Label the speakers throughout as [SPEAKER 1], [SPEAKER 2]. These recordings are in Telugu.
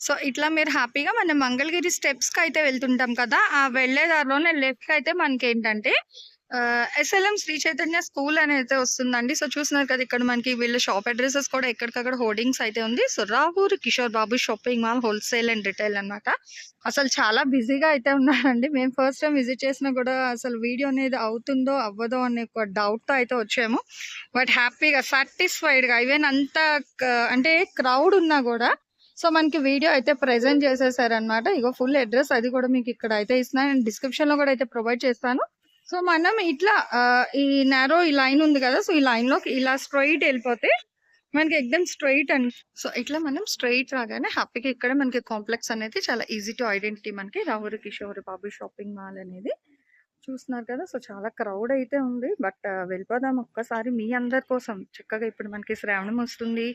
[SPEAKER 1] సో ఇట్లా మీరు హ్యాపీగా మన మంగళగిరి స్టెప్స్కి అయితే వెళ్తుంటాం కదా ఆ వెళ్ళే దారిలోనే లెఫ్ట్ అయితే మనకి ఏంటంటే ఎస్ఎల్ఎం శ్రీ చైతన్య స్కూల్ అని అయితే వస్తుందండి. సో చూసినారు కదా ఇక్కడ మనకి వీళ్ళ షాప్ అడ్రసెస్ కూడా ఎక్కడికక్కడ హోర్డింగ్స్ అయితే ఉంది. So Ravuru Kishore Babu shopping mall wholesale and retail అన్నమాట. అసలు చాలా బిజీగా అయితే ఉన్నారండి. మేము ఫస్ట్ టైం విజిట్ చేసినా కూడా అసలు వీడియో అనేది అవుతుందో అవ్వదో అనే ఒక డౌట్తో అయితే వచ్చాము. బట్ హ్యాపీగా సాటిస్ఫైడ్గా ఈవెన్ అంత అంటే క్రౌడ్ ఉన్నా కూడా సో మనకి వీడియో అయితే ప్రెజెంట్ చేసేసారనమాట ఇగో ఫుల్ అడ్రస్ అది కూడా మీకు ఇక్కడ అయితే ఇస్తున్నాను నేను డిస్క్రిప్షన్లో కూడా అయితే ప్రొవైడ్ చేస్తాను. సో మనం ఇట్లా ఈ నేరో ఈ లైన్ ఉంది కదా సో ఈ లైన్లో ఇలా స్ట్రైట్ వెళ్ళిపోతే మనకి ఎక్దమ్ స్ట్రైట్ అని. సో ఇట్లా మనం స్ట్రైట్ రాగానే హ్యాపీగా ఇక్కడ మనకి కాంప్లెక్స్ అనేది చాలా ఈజీ టు ఐడెంటిటీ మనకి. రాహురి కిషోర్ బాబు షాపింగ్ మాల్ అనేది. చూస్తున్నారు కదా! సో చాలా క్రౌడ్ అయితే ఉంది. బట్ వెళ్ళిపోదాం ఒక్కసారి మీ అందరి కోసం. చక్కగా ఇప్పుడు మనకి శ్రావణం వస్తుంది.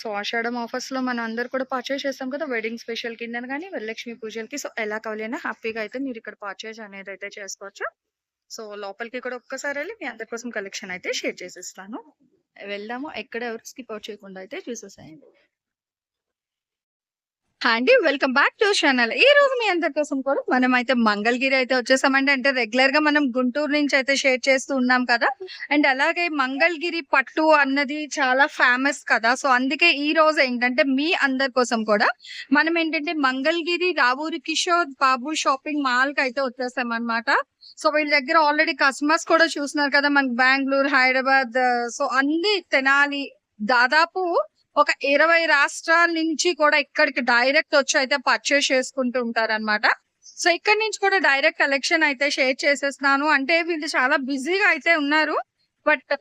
[SPEAKER 1] సో ఆషాఢం ఆఫర్స్లో మనం అందరు కూడా పర్చేజ్ చేస్తాం కదా! వెడ్డింగ్ స్పెషల్ కింద కానీ వరలక్ష్మి పూజలకి. సో ఎలా కావాలైనా హ్యాపీగా అయితే మీరు ఇక్కడ పర్చేజ్ అనేది అయితే చేసుకోవచ్చు. సో లోపలికి కూడా ఒక్కసారి వెళ్ళి మీ అందరి కోసం కలెక్షన్ అయితే షేర్ చేసేస్తాను. వెళ్దాము. ఎక్కడ ఎవరు స్కిప్ అవుట్ చేయకుండా అయితే చూసేసాయండి. అండి వెల్కమ్ బ్యాక్ టు ఛానల్ ఈ రోజు మీ అందరి కోసం కూడా మనం అయితే మంగళగిరి అయితే వచ్చేసామండి. అంటే రెగ్యులర్గా మనం గుంటూరు నుంచి అయితే షేర్ చేస్తూ ఉన్నాం కదా. అండ్ అలాగే మంగళగిరి పట్టు అన్నది చాలా ఫేమస్ కదా. సో అందుకే ఈ రోజు ఏంటంటే మీ అందరి కోసం కూడా మనం ఏంటంటే మంగళగిరి రావూరి కిషోర్ బాబు షాపింగ్ మాల్కి అయితే వచ్చేసాం అనమాట సో వీళ్ళ దగ్గర ఆల్రెడీ కస్టమర్స్ కూడా చూస్తున్నారు కదా. మనకి బెంగళూరు హైదరాబాద్ సో అన్ని తెనాలి దాదాపు ఒక ఇరవై రాష్ట్రాల నుంచి కూడా ఇక్కడికి డైరెక్ట్ వచ్చి అయితే పర్చేస్ చేసుకుంటూ ఉంటారు అనమాట సో ఇక్కడ నుంచి కూడా డైరెక్ట్ కలెక్షన్ అయితే షేర్ చేసేస్తున్నాను. అంటే వీళ్ళు చాలా బిజీగా అయితే ఉన్నారు. బట్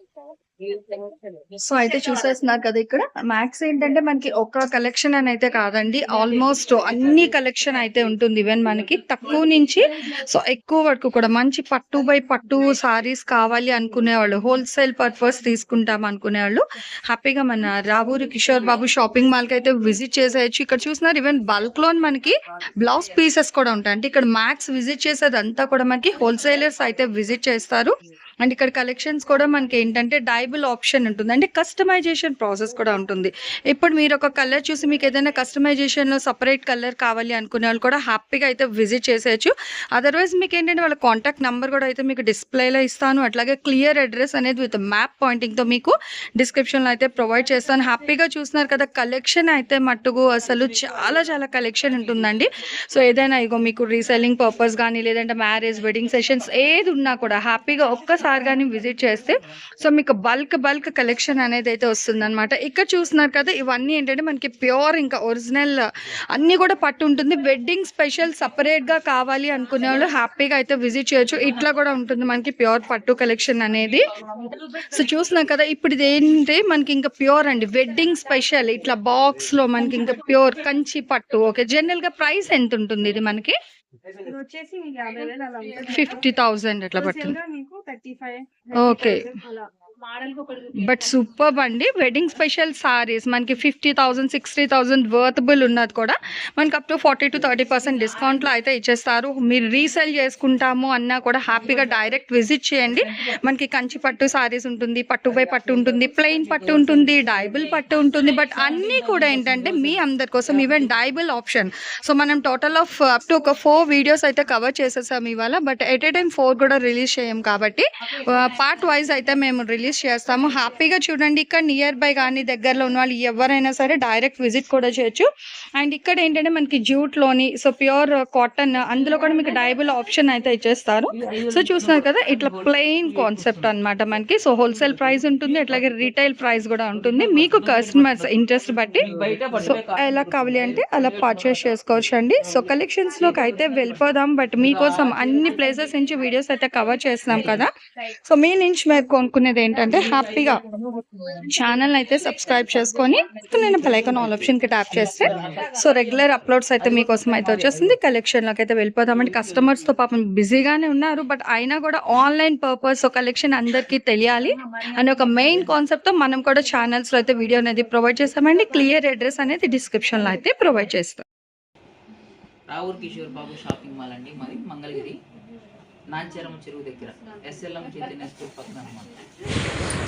[SPEAKER 1] సో అయితే చూసేస్తున్నారు కదా ఇక్కడ. మ్యాక్స్ ఏంటంటే మనకి ఒక కలెక్షన్ అని అయితే కాదండి ఆల్మోస్ట్ అన్ని కలెక్షన్ అయితే ఉంటుంది. ఈవెన్ మనకి తక్కువ నుంచి సో ఎక్కువ వరకు కూడా మంచి పట్టు బై పట్టు సారీస్ కావాలి అనుకునే వాళ్ళు హోల్సేల్ పర్పస్ తీసుకుంటాం అనుకునే వాళ్ళు హ్యాపీగా మన రావూరి కిషోర్ బాబు షాపింగ్ మాల్కి అయితే విజిట్ చేసేయచ్చు. ఇక్కడ చూస్తున్నారు ఈవెన్ బల్క్ లోన్ మనకి బ్లౌజ్ పీసెస్ కూడా ఉంటాయి. అంటే ఇక్కడ మ్యాక్స్ విజిట్ చేసేదంతా కూడా మనకి హోల్సేలర్స్ అయితే విజిట్ చేస్తారు. అండ్ ఇక్కడ కలెక్షన్స్ కూడా మనకి ఏంటంటే డైబుల్ ఆప్షన్ ఉంటుంది. అంటే కస్టమైజేషన్ ప్రాసెస్ కూడా ఉంటుంది. ఇప్పుడు మీరు ఒక కలర్ చూసి మీకు ఏదైనా కస్టమైజేషన్లో సపరేట్ కలర్ కావాలి అనుకునే వాళ్ళు కూడా హ్యాపీగా అయితే విజిట్ చేసేయచ్చు. అదర్వైజ్ మీకు ఏంటంటే వాళ్ళ కాంటాక్ట్ నెంబర్ కూడా అయితే మీకు డిస్ప్లేలో ఇస్తాను. అట్లాగే క్లియర్ అడ్రస్ అనేది విత్ మ్యాప్ పాయింటింగ్తో మీకు డిస్క్రిప్షన్లో అయితే ప్రొవైడ్ చేస్తాను. హ్యాపీగా చూస్తున్నారు కదా కలెక్షన్ అయితే మట్టుకు అసలు చాలా చాలా కలెక్షన్ ఉంటుందండి. సో ఏదైనా ఇగో మీకు రీసెల్లింగ్ పర్పస్ కానీ లేదంటే మ్యారేజ్ వెడ్డింగ్ సెషన్స్ ఏది ఉన్నా కూడా హ్యాపీగా ఒక్కసారి కానీ విజిట్ చేస్తే సో మీకు బల్క్ బల్క్ కలెక్షన్ అనేది అయితే వస్తుంది అనమాట ఇక్కడ చూస్తున్నారు కదా ఇవన్నీ ఏంటంటే మనకి ప్యూర్ ఇంకా ఒరిజినల్ అన్ని కూడా పట్టు ఉంటుంది. వెడ్డింగ్ స్పెషల్ సపరేట్గా కావాలి అనుకునే వాళ్ళు హ్యాపీగా అయితే విజిట్ చేయొచ్చు. ఇట్లా కూడా ఉంటుంది మనకి ప్యూర్ పట్టు కలెక్షన్ అనేది. సో చూస్తున్నాం కదా ఇప్పుడు ఇది మనకి ఇంకా ప్యూర్ అండి. వెడ్డింగ్ స్పెషల్ ఇట్లా బాక్స్లో మనకి ఇంకా ప్యూర్ కంచి పట్టు. ఓకే జనరల్గా ప్రైస్ ఎంత ఉంటుంది ఇది మనకి?
[SPEAKER 2] మీకు
[SPEAKER 1] ఫిఫ్టీ థౌసండ్ అట్లా పడుతుంది
[SPEAKER 2] Wholesale గా మీకు థర్టీ
[SPEAKER 1] బట్ సూపర్ అండి. వెడ్డింగ్ స్పెషల్ సారీస్ మనకి fifty thousand sixty thousand worthable ఉన్నది కూడా. మనకి up to forty to thirty percent డిస్కౌంట్లో అయితే ఇచ్చేస్తారు. మీరు రీసేల్ చేసుకుంటాము అన్నా కూడా హ్యాపీగా డైరెక్ట్ విజిట్ చేయండి. మనకి కంచి పట్టు సారీస్ ఉంటుంది పట్టుపై పట్టు ఉంటుంది ప్లెయిన్ పట్టు ఉంటుంది డైబుల్ పట్టు ఉంటుంది. బట్ అన్నీ కూడా ఏంటంటే మీ అందరి కోసం ఈవెన్ డైబుల్ ఆప్షన్ సో మనం టోటల్ ఆఫ్ అప్ టు ఒక ఫోర్ వీడియోస్ అయితే కవర్ చేసేసాం ఇవాళ. But at a time four కూడా రిలీజ్ చేయం కాబట్టి uh, పార్ట్ వైజ్ అయితే మేము రిలీజ్
[SPEAKER 3] సజెస్ట్ చేస్తాము హ్యాపీగా చూడండి. ఇక్కడ నియర్ బై కానీ దగ్గరలో ఉన్న వాళ్ళు ఎవరైనా సరే డైరెక్ట్ విజిట్ కూడా చేయొచ్చు. అండ్ ఇక్కడ ఏంటంటే మనకి జ్యూట్లోని లోని సో ప్యూర్ కాటన్ అందులో కూడా మీకు డైబుల్ ఆప్షన్ అయితే ఇచ్చేస్తారు. సో చూస్తున్నారు కదా ఇట్లా ప్లెయిన్ కాన్సెప్ట్ అన్నమాట మనకి. సో హోల్సేల్ ప్రైస్ ఉంటుంది అట్లాగే రీటైల్ ప్రైస్ కూడా ఉంటుంది. మీకు కస్టమర్స్ ఇంట్రెస్ట్ బట్టి సో ఎలా కావాలి అంటే అలా పర్చేస్ చేసుకోవచ్చు అండి సో కలెక్షన్స్లోకి అయితే వెళ్ళిపోదాం. బట్ మీకోసం అన్ని ప్లేసెస్ నుంచి వీడియోస్ అయితే కవర్ చేస్తున్నాం కదా. సో మీ నుంచి మీరు కొనుక్కునేది ఏంటంటే హ్యాపీగా ఛానల్ అయితే సబ్స్క్రైబ్ చేసుకొని నేను పలైకన్ ఆల్ ఆప్షన్కి ట్యాప్ చేస్తే సో రెగ్యులర్ అప్లోడ్స్ అయితే మీకోసం అయితే వచ్చేస్తుంది. కలెక్షన్లోకి అయితే వెళ్ళిపోతామండి కస్టమర్స్తో పాపం బిజీగానే ఉన్నారు బట్ అయినా కూడా ఆన్లైన్ పర్పస్ కలెక్షన్ అందరికీ తెలియాలి అనే ఒక మెయిన్ కాన్సెప్ట్తో మనం కూడా ఛానల్స్లో అయితే వీడియో అనేది ప్రొవైడ్ చేస్తామండి. క్లియర్ అడ్రస్ అనేది డిస్క్రిప్షన్లో అయితే ప్రొవైడ్ చేస్తాం.
[SPEAKER 4] రావూర్ కిషోర్ బాబు షాపింగ్ మాల్ అండి. మరి మంగళగిరి. చెరువు దగ్గర. ఎస్ఎల్ఎం చైతన్య స్కూల్ పక్కన అనమాట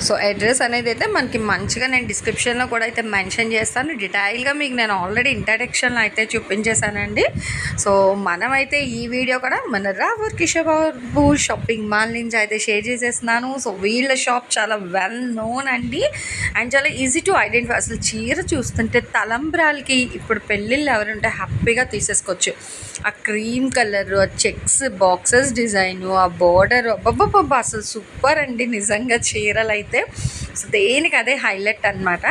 [SPEAKER 3] సో అడ్రస్ అనేది అయితే మనకి మంచిగా నేను డిస్క్రిప్షన్లో కూడా అయితే మెన్షన్ చేస్తాను. డీటెయిల్గా మీకు నేను ఆల్రెడీ ఇంట్రడక్షన్లో అయితే చూపించేశానండి. సో మనమైతే ఈ వీడియో కూడా మన రావర్ కిషోర్ బాబు షాపింగ్ మాల్ నుంచి అయితే షేర్ చేసేస్తున్నాను. సో వీళ్ళ షాప్ చాలా వెల్ నోన్ అండి. అండ్ చాలా ఈజీ టు ఐడెంటిఫై అసలు చీర చూస్తుంటే తలంబ్రాలకి ఇప్పుడు పెళ్ళిళ్ళు ఎవరుంటే హ్యాపీగా తీసేసుకోవచ్చు. ఆ క్రీమ్ కలర్ ఆ చెక్స్ బాక్సెస్ డిజైన్ ఆ బోర్డర్ అబ్బబ్బబ్బా అసలు సూపర్ అండి నిజంగా చీరలు అయితే సో దేనికి అదే హైలైట్ అనమాట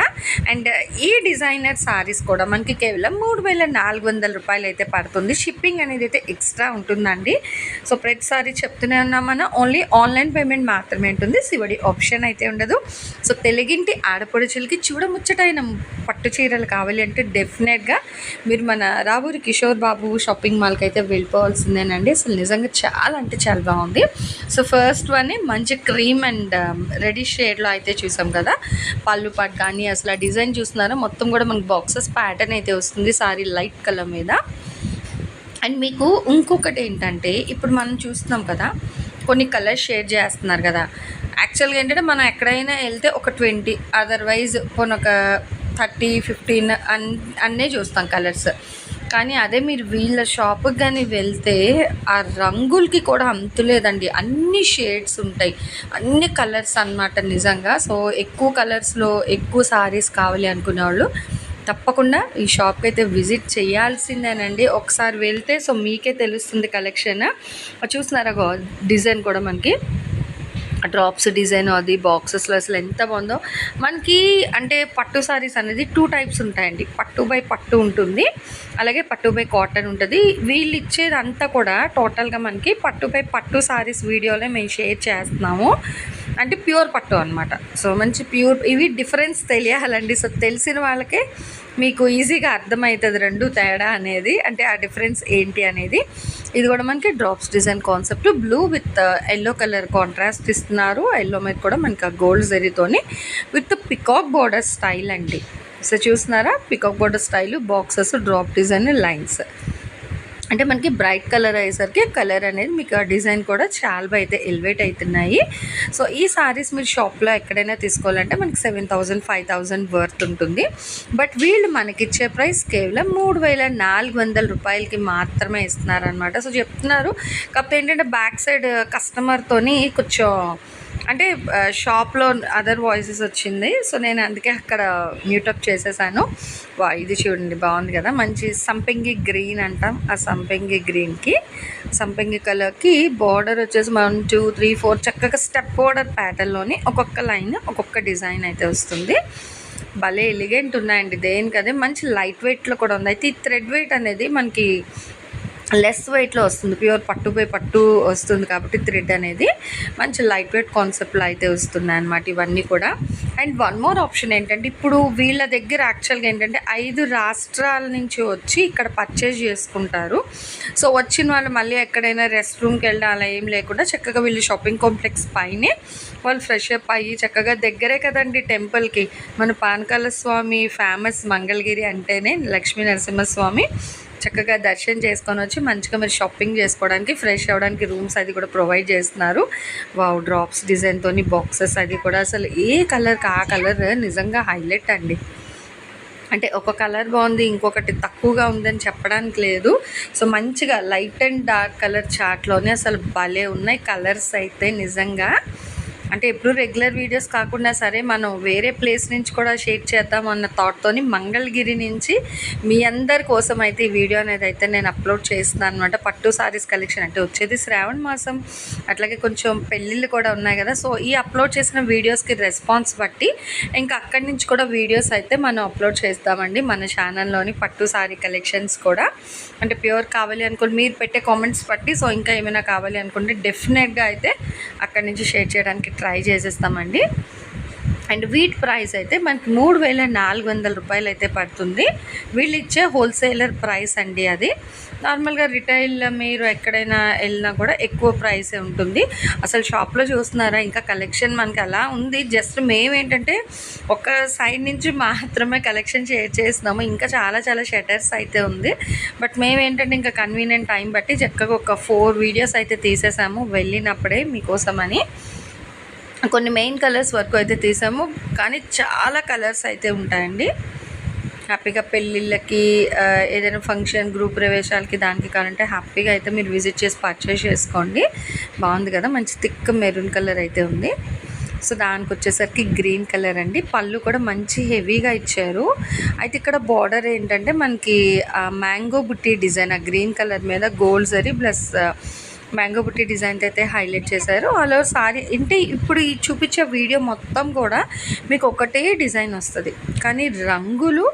[SPEAKER 3] అండ్ ఈ డిజైనర్ సారీస్ కూడా మనకి కేవలం మూడు వేల నాలుగు వందల రూపాయలు అయితే పడుతుంది. షిప్పింగ్ అనేది అయితే ఎక్స్ట్రా ఉంటుందండి. సో ప్రతిసారి చెప్తూనే ఉన్నాం మనం. ఓన్లీ ఆన్లైన్ పేమెంట్ మాత్రమే ఉంటుంది. శివడి ఆప్షన్ అయితే ఉండదు. సో తెలుగింటి ఆడపడుచులకి చూడముచ్చటైన పట్టు చీరలు కావాలి అంటే డెఫినెట్గా మీరు మన రాబూరి కిషోర్ బాబు షాపింగ్ మాల్కి అయితే వెళ్ళిపోవాల్సిందేనండి. అసలు నిజంగా చాలా అంటే చాలా బాగుంది. సో ఫస్ట్ వన్ మంచి క్రీమ్ అండ్ um, రెడీ షేడ్లో అయితే చూసాం కదా. పళ్ళు పాట్ కానీ అసలు డిజైన్ చూస్తున్నారా? మొత్తం కూడా మనకు బాక్సెస్ ప్యాటర్న్ అయితే వస్తుంది సారీ లైట్ కలర్ మీద. అండ్ మీకు ఇంకొకటి ఏంటంటే ఇప్పుడు మనం చూస్తున్నాం కదా కొన్ని కలర్స్ షేర్ చేస్తున్నారు కదా. యాక్చువల్గా ఏంటంటే మనం ఎక్కడైనా వెళ్తే ఒక ట్వంటీ అదర్వైజ్ కొన్ని ఒక థర్టీ ఫిఫ్టీన్ అన్ అన్నీ చూస్తాం కలర్స్. కానీ అదే మీరు వీళ్ళ షాప్కి కానీ వెళ్తే ఆ రంగులకి కూడా అంతులేదండి అన్ని షేడ్స్ ఉంటాయి. అన్ని కలర్స్ అన్నమాట నిజంగా. సో ఎక్కువ కలర్స్లో ఎక్కువ సారీస్ కావాలి అనుకునే వాళ్ళు తప్పకుండా ఈ షాప్కి అయితే విజిట్ చేయాల్సిందేనండి. ఒకసారి వెళ్తే సో మీకే తెలుస్తుంది కలెక్షన్ చూస్తున్నారా డిజైన్ కూడా మనకి? డ్రాప్స్ డిజైన్ అది బాక్సెస్లో అసలు ఎంత బాగుందో. మనకి అంటే పట్టు సారీస్ అనేది టూ టైప్స్ ఉంటాయండి. పట్టు బై పట్టు ఉంటుంది. అలాగే పట్టు బై కాటన్ ఉంటుంది. వీళ్ళు ఇచ్చేదంతా కూడా టోటల్గా మనకి పట్టు బై పట్టు సారీస్ వీడియోలో మేము షేర్ చేస్తున్నాము. అంటే ప్యూర్ పట్టు అనమాట సో మంచి ప్యూర్ ఇవి డిఫరెన్స్ తెలియాలండి. సో తెలిసిన వాళ్ళకే మీకు ఈజీగా అర్థమవుతుంది రెండు తేడా అనేది. అంటే ఆ డిఫరెన్స్ ఏంటి అనేది. ఇది కూడా మనకి drops design concept. Blue with yellow colour contrast ఇస్తున్నారు. ఎల్లో మీద కూడా మనకి ఆ గోల్డ్ జరీతోని విత్ పికాక్ బోర్డర్ స్టైల్ అండి. సో చూస్తున్నారా? Peacock border style boxes drop design lines అంటే మనకి బ్రైట్ కలర్ అయ్యేసరికి కలర్ అనేది మీకు ఆ డిజైన్ కూడా చాలా బాగా అయితే ఎలివేట్ అవుతున్నాయి. సో ఈ సారీస్ మీరు షాప్లో ఎక్కడైనా తీసుకోవాలంటే మనకి seven thousand five thousand worth ఉంటుంది. బట్ వీళ్ళు మనకిచ్చే ప్రైస్ కేవలం మూడు వేల నాలుగు వందల రూపాయలకి మాత్రమే ఇస్తున్నారనమాట సో చెప్తున్నారు. కాకపోతే ఏంటంటే బ్యాక్ సైడ్ కస్టమర్తోని కొంచెం అంటే షాప్లో అదర్ వాయిసెస్ వచ్చింది. సో నేను అందుకే అక్కడ మ్యూటప్ చేసేసాను. వా ఇది చూడండి బాగుంది కదా. మంచి సంపెంగి గ్రీన్ అంటాం. ఆ సంపెంగి గ్రీన్కి సంపెంగి కలర్కి బార్డర్ వచ్చేసి వన్ టూ త్రీ ఫోర్ చక్కగా స్టెప్ బోర్డర్ ప్యాటర్న్లోని ఒక్కొక్క లైన్ ఒక్కొక్క డిజైన్ అయితే వస్తుంది. భలే ఎలిగెంట్ ఉన్నాయండి. దేనికదే మంచి లైట్ వెయిట్లో కూడా ఉంది. అయితే ఈ థ్రెడ్ వెయిట్ అనేది మనకి లెస్ వెయిట్లో వస్తుంది ప్యూర్ పట్టుపై పట్టు వస్తుంది కాబట్టి థ్రెడ్ అనేది మంచి లైట్ వెయిట్ కాన్సెప్ట్లో అయితే వస్తున్నాయి అనమాట ఇవన్నీ కూడా. అండ్ వన్ మోర్ ఆప్షన్ ఏంటంటే ఇప్పుడు వీళ్ళ దగ్గర యాక్చువల్గా ఏంటంటే ఐదు రాష్ట్రాల నుంచి వచ్చి ఇక్కడ పర్చేజ్ చేసుకుంటారు. సో వచ్చిన వాళ్ళు మళ్ళీ ఎక్కడైనా రెస్ట్ రూమ్కి వెళ్ళడం అలా ఏం లేకుండా చక్కగా వీళ్ళు షాపింగ్ కాంప్లెక్స్ పైనే వాళ్ళు ఫ్రెష్ అప్ అయ్యి చక్కగా దగ్గరే కదండి టెంపుల్కి మన పానకాల స్వామి ఫేమస్ మంగళగిరి అంటేనే లక్ష్మీ నరసింహస్వామి. చక్కగా దర్శనం చేసుకొని వచ్చి మంచిగా మీరు షాపింగ్ చేసుకోవడానికి ఫ్రెష్ అవ్వడానికి రూమ్స్ అది కూడా ప్రొవైడ్ చేస్తున్నారు. వావ్ డ్రాప్స్ డిజైన్తోని బాక్సెస్ అది కూడా అసలు ఏ కలర్కి ఆ కలర్ నిజంగా హైలైట్ అండి. అంటే ఒక కలర్ బాగుంది ఇంకొకటి తక్కువగా ఉందని చెప్పడానికి లేదు. సో మంచిగా లైట్ అండ్ డార్క్ కలర్ చార్ట్లోనే అసలు భలే ఉన్నాయి కలర్స్ అయితే నిజంగా. అంటే ఎప్పుడు రెగ్యులర్ వీడియోస్ కాకుండా సరే మనం వేరే ప్లేస్ నుంచి కూడా షేర్ చేద్దాం అన్న థాట్తోని మంగళగిరి నుంచి మీ అందరి కోసం అయితే ఈ వీడియో అనేది అయితే నేను అప్లోడ్ చేస్తున్నాను అనమాట పట్టు సారీస్ కలెక్షన్ అంటే వచ్చేది శ్రావణ మాసం. అట్లాగే కొంచెం పెళ్ళిళ్ళు కూడా ఉన్నాయి కదా. సో ఈ అప్లోడ్ చేసిన వీడియోస్కి రెస్పాన్స్ బట్టి ఇంకా అక్కడి నుంచి కూడా వీడియోస్ అయితే మనం అప్లోడ్ చేస్తామండి మన ఛానల్లోని పట్టు సారీ కలెక్షన్స్ కూడా. అంటే ప్యూర్ కావాలి అనుకుంటే మీరు పెట్టే కామెంట్స్ బట్టి సో ఇంకా ఏమైనా కావాలి అనుకుంటే డెఫినెట్గా అయితే అక్కడి నుంచి షేర్ చేయడానికి ట్రై చేసేస్తామండి. అండ్ వీట్ ప్రైస్ అయితే మనకి మూడు వేల నాలుగు వందల రూపాయలు అయితే పడుతుంది. వీళ్ళు ఇచ్చే హోల్సేలర్ ప్రైస్ అండి అది. నార్మల్గా రిటైల్ మీరు ఎక్కడైనా వెళ్ళినా కూడా ఎక్కువ ప్రైసే ఉంటుంది. అసలు షాప్లో చూస్తున్నారా? ఇంకా కలెక్షన్ మనకి అలా ఉంది. జస్ట్ మేము ఏంటంటే ఒక సైడ్ నుంచి మాత్రమే కలెక్షన్ చే చేస్తున్నాము. ఇంకా చాలా చాలా షటర్స్ అయితే ఉంది. బట్ మేము ఏంటంటే ఇంకా కన్వీనియంట్ టైం బట్టి చక్కగా ఒక ఫోర్ వీడియోస్ అయితే తీసేసాము. వెళ్ళినప్పుడే మీకోసమని. కొన్ని మెయిన్ కలర్స్ వరకు అయితే తీసాము కానీ చాలా కలర్స్ అయితే ఉంటాయండి. హ్యాపీగా పెళ్ళిళ్ళకి ఏదైనా ఫంక్షన్ గ్రూప్ ప్రవేశాలకి దానికి కావాలంటే హ్యాపీగా అయితే మీరు విజిట్ చేసి పర్చేస్ చేసుకోండి. బాగుంది కదా మంచి థిక్ మెరూన్ కలర్ అయితే ఉంది. సో దానికి వచ్చేసరికి గ్రీన్ కలర్ అండి. పళ్ళు కూడా మంచి హెవీగా ఇచ్చారు. అయితే ఇక్కడ బార్డర్ ఏంటంటే మనకి మ్యాంగో బుట్టి డిజైన్ ఆ గ్రీన్ కలర్ మీద గోల్డ్ సరీ ప్లస్ మ్యాంగో బుట్టి డిజైన్ అయితే హైలైట్ చేశారు. అలా సారీ అంటే ఇప్పుడు ఈ చూపించే వీడియో మొత్తం కూడా మీకు ఒకటే డిజైన్ వస్తుంది. కానీ రంగులు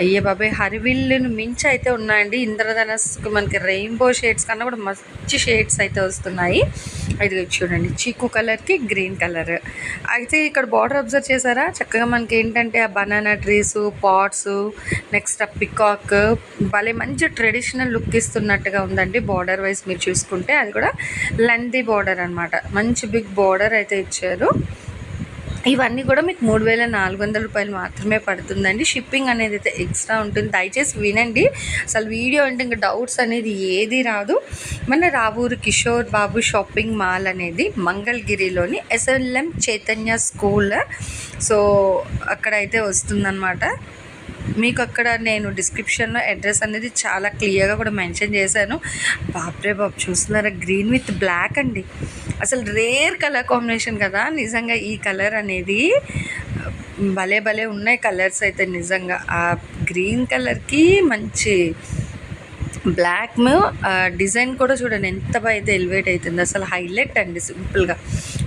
[SPEAKER 3] అయ్యే బాబాయ్ హరివిల్లును మించి అయితే ఉన్నాయండి. ఇంద్రధనస్కి మనకి రెయిన్బో షేడ్స్ కన్నా కూడా మంచి షేడ్స్ అయితే వస్తున్నాయి. ఇది చూడండి చీకు కలర్కి గ్రీన్ కలర్ అయితే ఇక్కడ బార్డర్ అబ్జర్వ్ చేశారా? చక్కగా మనకి ఏంటంటే ఆ బనానా ట్రీస్ పాట్స్ నెక్స్ట్ ఆ పికాక్ భలే మంచి ట్రెడిషనల్ లుక్ ఇస్తున్నట్టుగా ఉందండి బార్డర్ వైజ్ మీరు చూసుకుంటే. అది కూడా లెందీ బార్డర్ అనమాట మంచి బిగ్ బార్డర్ అయితే ఇచ్చారు. ఇవన్నీ కూడా మీకు మూడు వేల నాలుగు వందల రూపాయలు మాత్రమే పడుతుందండి. షిప్పింగ్ అనేది అయితే ఎక్స్ట్రా ఉంటుంది. దయచేసి వినండి. అసలు వీడియో అంటే ఇంకా డౌట్స్ అనేది ఏది రాదు. మన రావూరు కిషోర్ బాబు షాపింగ్ మాల్ అనేది మంగళగిరిలోని ఎస్ఎల్ఎం చైతన్య స్కూల్ సో అక్కడైతే వస్తుందన్నమాట. మీకు అక్కడ నేను డిస్క్రిప్షన్లో అడ్రస్ అనేది చాలా క్లియర్గా కూడా మెన్షన్ చేశాను. బాబ్రే బాబు చూస్తున్నారా? గ్రీన్ విత్ బ్లాక్ అండి. అసలు రేర్ కలర్ కాంబినేషన్ కదా. నిజంగా ఈ కలర్ అనేది భలే భలే ఉన్నాయి కలర్స్ అయితే నిజంగా. ఆ గ్రీన్ కలర్కి మంచి బ్లాక్ డిజైన్ కూడా చూడండి ఎంత బాగా అయితే ఎలివేట్ అవుతుంది అసలు హైలైట్ అండి సింపుల్గా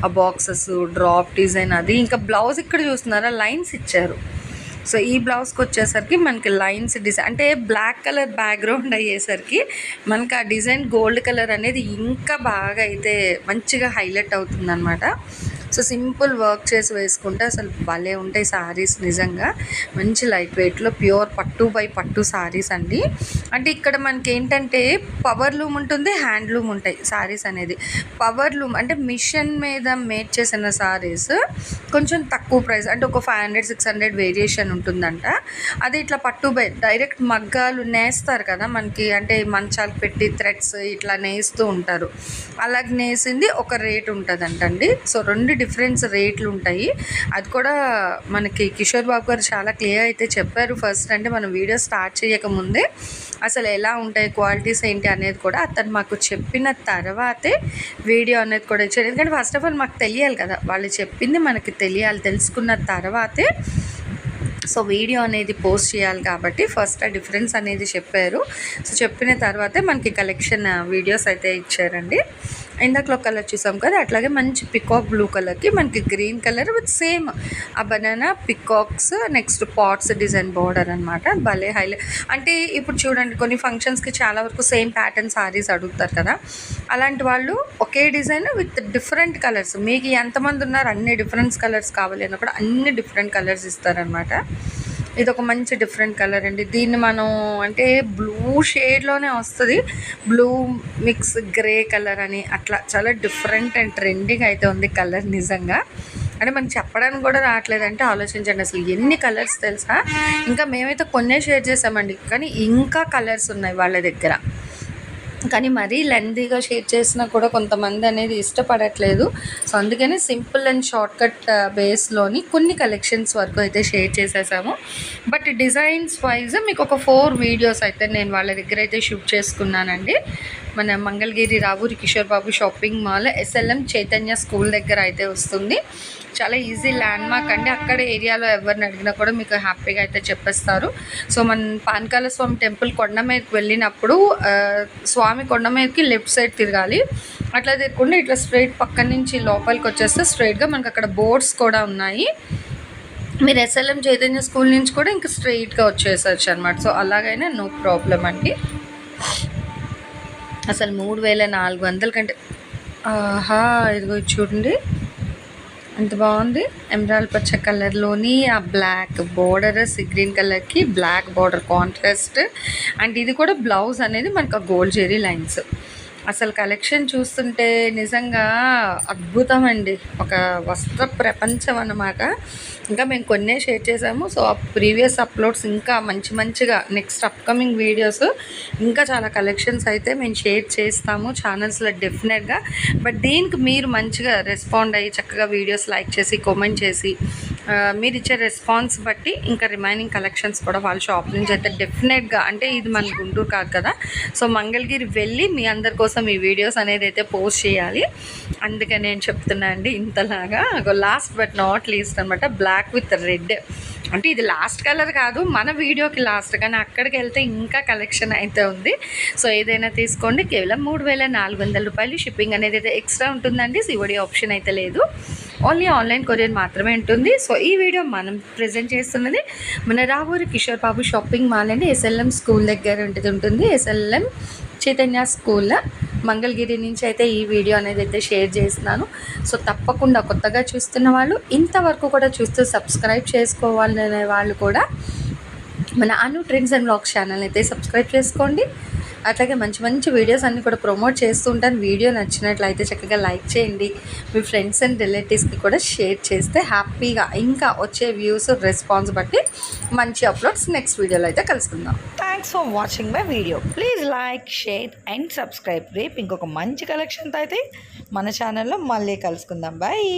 [SPEAKER 3] ఆ బాక్సెస్ డ్రాప్ డిజైన్ అది. ఇంకా బ్లౌజ్ ఇక్కడ చూస్తున్నారా? లైన్స్ ఇచ్చారు. సో ఈ బ్లౌజ్కి వచ్చేసరికి మనకి లైన్స్ డిజైన్ అంటే బ్లాక్ కలర్ బ్యాక్గ్రౌండ్ అయ్యేసరికి మనకి ఆ డిజైన్ గోల్డ్ కలర్ అనేది ఇంకా బాగా అయితే మంచిగా హైలైట్ అవుతుందన్నమాట. సో సింపుల్ వర్క్ చేసి వేసుకుంటే అసలు భలే ఉంటాయి సారీస్ నిజంగా. మంచి లైట్ వెయిట్లో ప్యూర్ పట్టు బై పట్టు సారీస్ అండి. అంటే ఇక్కడ మనకి ఏంటంటే పవర్ లూమ్ ఉంటుంది హ్యాండ్ లూమ్ ఉంటాయి సారీస్ అనేది. పవర్ లూమ్ అంటే మిషన్ మీద మేడ్ చేసిన సారీస్ కొంచెం తక్కువ ప్రైస్ అంటే ఒక five hundred six hundred variation ఉంటుందంట. అది ఇట్లా పట్టు డైరెక్ట్ మగ్గాలు నేస్తారు కదా మనకి అంటే మంచాలు పెట్టి థ్రెడ్స్ ఇట్లా నేస్తూ ఉంటారు. అలా నేసింది ఒక రేట్ ఉంటుందంటండి. సో రెండు డిఫరెన్స్ రేట్లు ఉంటాయి. అది కూడా మనకి కిషోర్ బాబు గారు చాలా క్లియర్ అయితే చెప్పారు. ఫస్ట్ అంటే మనం వీడియో స్టార్ట్ చేయకముందే అసలు ఎలా ఉంటాయి క్వాలిటీస్ ఏంటి అనేది కూడా అతను మాకు చెప్పిన తర్వాతే వీడియో అనేది కూడా ఇచ్చారు. ఎందుకంటే ఫస్ట్ ఆఫ్ ఆల్ మాకు తెలియాలి కదా వాళ్ళు చెప్పింది మనకి తెలియాలి తెలుసు తెలుసుకున్న తర్వాతే సో వీడియో అనేది పోస్ట్ చేయాలి కాబట్టి ఫస్ట్ ఆ డిఫరెన్స్ అనేది చెప్పారు. సో చెప్పిన తర్వాతే మనకి కలెక్షన్ వీడియోస్ అయితే ఇచ్చారండి. ఇందాకలో కలర్ చూసాం కదా అట్లాగే మంచి పికాక్ బ్లూ కలర్కి మనకి గ్రీన్ కలర్ విత్ సేమ్ ఆ banana peacocks next pots design border అనమాట భలే హైలైట్ అంటే ఇప్పుడు చూడండి కొన్ని ఫంక్షన్స్కి చాలా వరకు సేమ్ ప్యాటర్న్ సారీస్ అడుగుతారు కదా. అలాంటి వాళ్ళు ఒకే డిజైన్ విత్ డిఫరెంట్ కలర్స్ మీకు ఎంతమంది ఉన్నారు అన్ని డిఫరెంట్ కలర్స్ కావాలి అన్న కూడా అన్ని డిఫరెంట్ కలర్స్ ఇస్తారనమాట ఇది ఒక మంచి డిఫరెంట్ కలర్ అండి. దీన్ని మనం అంటే బ్లూ షేడ్లోనే వస్తుంది. బ్లూ మిక్స్ గ్రే కలర్ అని అట్లా చాలా డిఫరెంట్ అండ్ ట్రెండింగ్ అయితే ఉంది కలర్ నిజంగా. అంటే మనకి చెప్పడానికి కూడా రావట్లేదంటే ఆలోచించండి. అసలు ఎన్ని కలర్స్ తెలుసా? ఇంకా మేమైతే కొన్నే షేర్ చేసామండి. కానీ ఇంకా కలర్స్ ఉన్నాయి వాళ్ళ దగ్గర. కానీ మరీ లెందీగా షేర్ చేసినా కూడా కొంతమంది అనేది ఇష్టపడట్లేదు. సో అందుకని సింపుల్ అండ్ షార్ట్ కట్ బేస్లోని కొన్ని కలెక్షన్స్ వరకు అయితే షేర్ చేసేసాము. బట్ డిజైన్స్ వైజ్ మీకు ఒక ఫోర్ వీడియోస్ అయితే నేను వాళ్ళ దగ్గర అయితే షూట్ చేసుకున్నానండి. మన Mangalagiri Ravuri Kishore Babu shopping mall SLM Chaitanya school దగ్గర అయితే వస్తుంది. చాలా ఈజీ ల్యాండ్ మార్క్ అండి. అక్కడ ఏరియాలో ఎవరిని అడిగినా కూడా మీకు హ్యాపీగా అయితే చెప్పేస్తారు. సో మన పానకాల స్వామి టెంపుల్ కొండ మీదకి వెళ్ళినప్పుడు స్వామి కొండ మీదకి లెఫ్ట్ సైడ్ తిరగాలి. అట్లా తిరగకుండా ఇట్లా స్ట్రైట్ పక్క నుంచి లోపలికి వచ్చేస్తే స్ట్రైట్గా మనకు అక్కడ బోర్డ్స్ కూడా ఉన్నాయి. మీరు ఎస్ఎల్ఎం చైతన్య స్కూల్ నుంచి కూడా ఇంకా స్ట్రైట్గా వచ్చేసచ్చు అనమాట సో అలాగైనా నో ప్రాబ్లం అండి. అసలు మూడు వేల నాలుగు వందల కంటే ఆహా ఇదిగో చూడండి. ఎంత బాగుంది. ఎమరాల్డ్ పచ్చ కలర్లోని ఆ బ్లాక్ బోర్డర్ సీ గ్రీన్ కలర్కి బ్లాక్ బార్డర్ కాంట్రాస్ట్. అండ్ ఇది కూడా బ్లౌజ్ అనేది మనకు గోల్డ్ జెరీ లైన్స్. అసలు కలెక్షన్ చూస్తుంటే నిజంగా అద్భుతం అండి ఒక వస్త్ర ప్రపంచం అన్నమాట. ఇంకా మేము కొన్నే షేర్ చేసాము. సో ఆ ప్రీవియస్ అప్లోడ్స్ ఇంకా మంచి మంచిగా నెక్స్ట్ అప్కమింగ్ వీడియోస్ ఇంకా చాలా కలెక్షన్స్ అయితే మేము షేర్ చేస్తాము ఛానల్స్లో డెఫినెట్గా. బట్ దీనికి మీరు మంచిగా రెస్పాండ్ అయ్యి చక్కగా వీడియోస్ లైక్ చేసి కామెంట్ చేసి మీరు ఇచ్చే రెస్పాన్స్ బట్టి ఇంకా రిమైనింగ్ కలెక్షన్స్ కూడా వాళ్ళ షాప్ నుంచి అయితే డెఫినెట్గా అంటే ఇది మన గుంటూరు కాదు కదా. సో మంగళగిరి వెళ్ళి మీ అందరి కోసం ఈ వీడియోస్ అనేది అయితే పోస్ట్ చేయాలి. అందుకే నేను చెప్తున్నా అండి ఇంతలాగా లాస్ట్ బట్ నాట్ లీస్ట్ అనమాట బ్లాక్ విత్ రెడ్ అంటే ఇది లాస్ట్ కలర్ కాదు మన వీడియోకి లాస్ట్ కానీ అక్కడికి వెళ్తే ఇంకా కలెక్షన్ అయితే ఉంది. సో ఏదైనా తీసుకోండి కేవలం మూడు వేల నాలుగు వందల రూపాయలు షిప్పింగ్ అనేది అయితే ఎక్స్ట్రా ఉంటుందండి. సివడి ఆప్షన్ అయితే లేదు. ఓన్లీ ఆన్లైన్ కొరియర్ మాత్రమే ఉంటుంది. సో ఈ వీడియో మనం ప్రజెంట్ చేస్తున్నది మన రావూరు కిషోర్ బాబు షాపింగ్ మాల్ అండి. ఎస్ఎల్ఎం స్కూల్ దగ్గర ఉంటుంది ఉంటుంది. ఎస్ఎల్ఎం చైతన్య స్కూల్లో మంగళగిరి నుంచి అయితే ఈ వీడియో అనేది అయితే షేర్ చేస్తున్నాను. సో తప్పకుండా కొత్తగా చూస్తున్న వాళ్ళు ఇంతవరకు కూడా చూస్తూ సబ్స్క్రైబ్ చేసుకోవాలనే వాళ్ళు కూడా మన Anu trends and blogs channel అయితే సబ్స్క్రైబ్ చేసుకోండి. అట్లాగే మంచి మంచి వీడియోస్ అన్నీ కూడా ప్రమోట్ చేస్తూ ఉంటాను. వీడియో నచ్చినట్లయితే చక్కగా లైక్ చేయండి. మీ ఫ్రెండ్స్ అండ్ రిలేటివ్స్కి కూడా షేర్ చేస్తే హ్యాపీగా ఇంకా వచ్చే వ్యూస్ రెస్పాన్స్ బట్టి మంచి అప్లోడ్స్ నెక్స్ట్ వీడియోలో అయితే కలుసుకుందాం.
[SPEAKER 5] Thanks for watching my video please like share and subscribe రేపు ఇంకొక మంచి కలెక్షన్తో అయితే మన ఛానల్లో మళ్ళీ కలుసుకుందాం. బాయ్